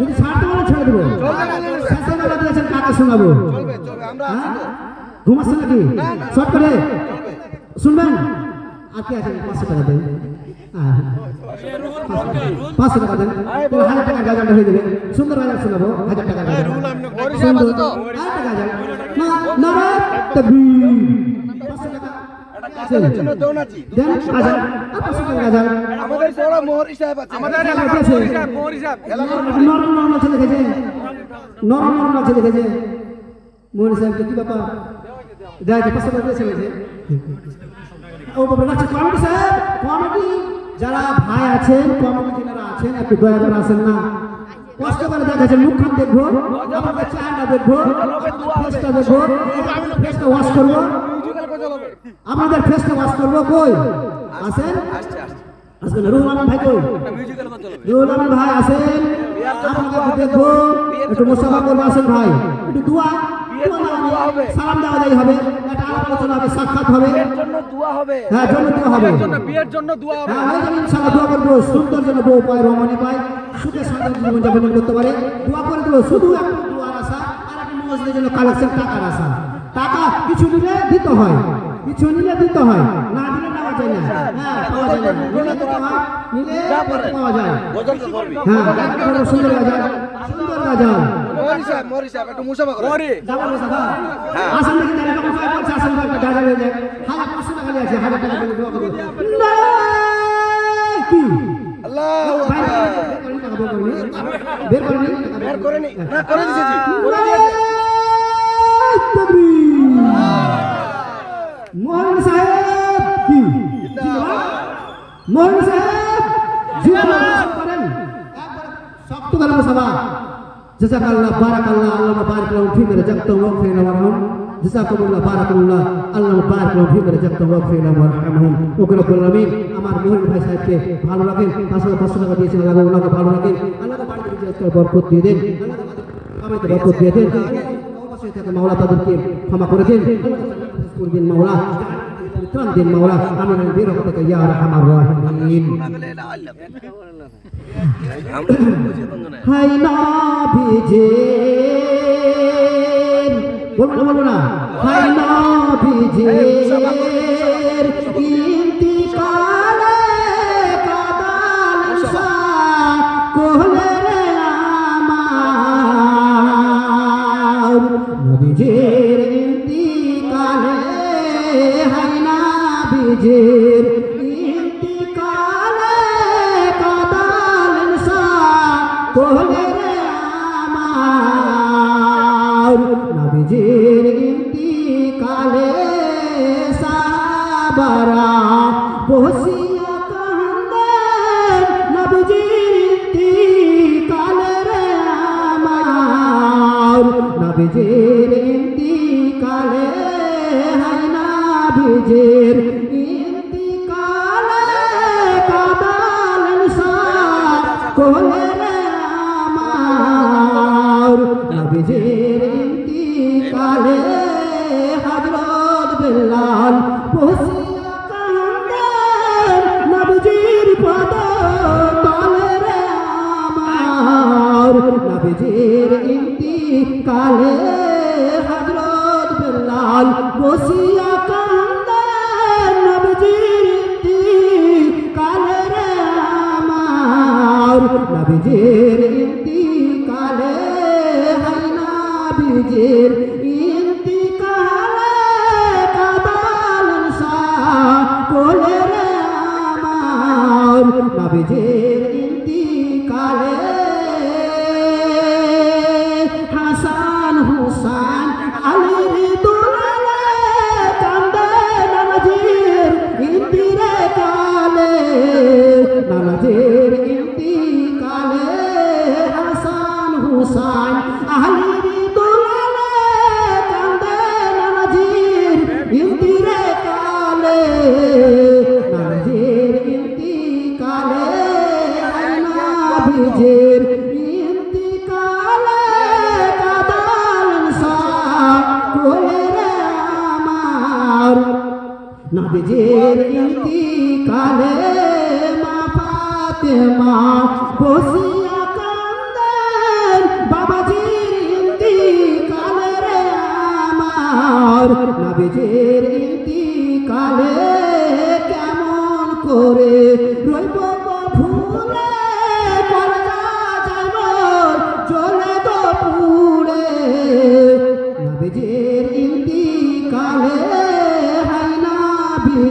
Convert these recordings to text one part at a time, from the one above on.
যদি ছাড়তে বলে ছেড়ে দেবো শেষে বেলা দিয়েছেন কাকে শোনাবো হ্যাঁ? ঘুমাচ্ছে নাকি শর্ট করে শুনবেন আর কি আছে পাঁচশো টাকা দেন হ্যাঁ, পাঁচশো টাকা দেন হাজার টাকার গাজালটা হয়ে যাবে সুন্দর গাজাল শোনাবো হাজার গাজাল সুন্দর গাজাল না না টাকা কাজের জন্য দৌড়াচ্ছি দেন গাজাল আর পাঁচশো আমাদের মোহরি সাহেব আছে নরম নরম আছে লিখেছে নরম নরম আছে লিখেছে মোহন সাহেবকে কি ব্যাপার দেখ পাঁচশো টাকা দিয়েছে ও বাবা সাহেব যারা ভাই আছেন আছেন একটু দয়া করে আসেন না কষ্ট করে দেখাচ্ছে মুখখান দেখব আপনাদের চেহারা দেখব ফেসটা দেখব ওয়াশ করব আপনাদের ফেসটা ওয়াশ করব কই? আসছে আসবেন রুহুল ভাই কই? রুহুল ভাই আসেন। আপনাকে দেখব একটু মোসাফা করব ভাই। একটু দোয়া দোয়া সালাম দেওয়া যাই হবে। একটা আলোচনা হবে সাক্ষাৎ হবে। জন্য দোয়া হবে। হ্যাঁ জন্য দোয়া হবে। বিয়ের জন্য দোয়া হবে। হ্যাঁ হয়ে যাবে ইনশাআল্লাহ দোয়া করব। সুন্দর যেন বউ পায় রমণী পায়। সুখে শান্তি জীবন যাপন করতে পারে। দোয়া করে দেবো শুধু একটা দোয়ার আশা আর একটা মসজিদের জন্য কালেকশন টাকার আশা। টাকা কিছু নিলে দিতে হয়। কিছু নিলে দিতে হয় না দিলে নেওয়া যায় না হ্যাঁ পাওয়া যায় না নিলে দিতে হয় নিলে পাওয়া যায় গজল তো করবি হ্যাঁ একটা করব সুন্দর গাজাল সুন্দর গাজাল মোহরি সাহেব মোহরি সাহেব একটু মুসাফা করো পরে যাব না সাদা আসেন দেখি তাহলে যখন সবাই বলছে আসেন একটা হয়ে যায় হাজার পাঁচশো টাকা নিয়ে আছে হাজার টাকা দিয়ে দোয়া করব না কি আল্লাহু আকবার বের করেনি বের করে নি না করে দিয়েছি মোহন মোহন সাহেব জিন্দাবাদ করেন। শক্ত করে সভা জাযাকাল্লাহ বারাকাল্লাহ আল্লাহ বারাক লাহু ফি রাজাকতা ওয়া ফি ওয়ারহাম জাযাকাল্লাহ বারাকাল্লাহ আল্লাহ বারাক লাহু ফি রাজাকতা ওয়া ফি ওয়ারহামহুম ও রব্বুল আলামিন আমার মোহন ভাই সাহেবকে ভালো রাখেন। পাঁচশো পাঁচশো টাকা দিয়েছেন আল্লাহ ওনাকে ভালো রাখেন। আল্লাহ বাড়িতে রিজিকের বরকত দিয়ে দেন। আল্লাহ বরকত দিয়ে দেন। মাওলা তাদেরকে ক্ষমা করে দেন। করে দিন মাওলা। মাওলা আমি বীর হতে ইয়া রাহমার রাহিম হাই না ভিজে বলব বলব না হাই না ভিজে ইন্তিকালে কাদাল সা কোহলে রে আমার নবীজের ইন্তিকালে হাই না ভিজের ইন্তিকালে কাদাল সা কোহলে রে আমার। নবীজির ইন্তিকালে সাবারা বসিয়া কান্দেন। নবীজির ইন্তিকালে রে আমার। নবীজির নবীজির ইন্তিকালে কাদালেন সা কোলে রে আমার। নবীজির ইন্তিকালে হযরত বেলাল বসিয়া নবীজির ইন্তিকালে সা কোলে রে আমার নবীজির ইন্তিকালে। হাসান হুসান আলীর দুলালে কান্দে নানাজির ইন্দিরে কালে নানাজির ইন্তিকালে। হাসান হুসান নবীজির ইতি কালে মা পাতে মা বসিয়া কান্দেন, বাবাজির ইতি কালে রে আমার। নবীজির ইতি কালে কেমন করে রইব ফুলে, পরজা যাব চলে তো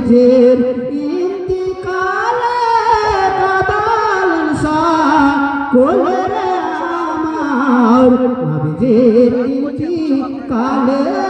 নবীজির ইন্তিকালে কাদালেন সা কোলে আমার নবীজির ইন্তিকালে।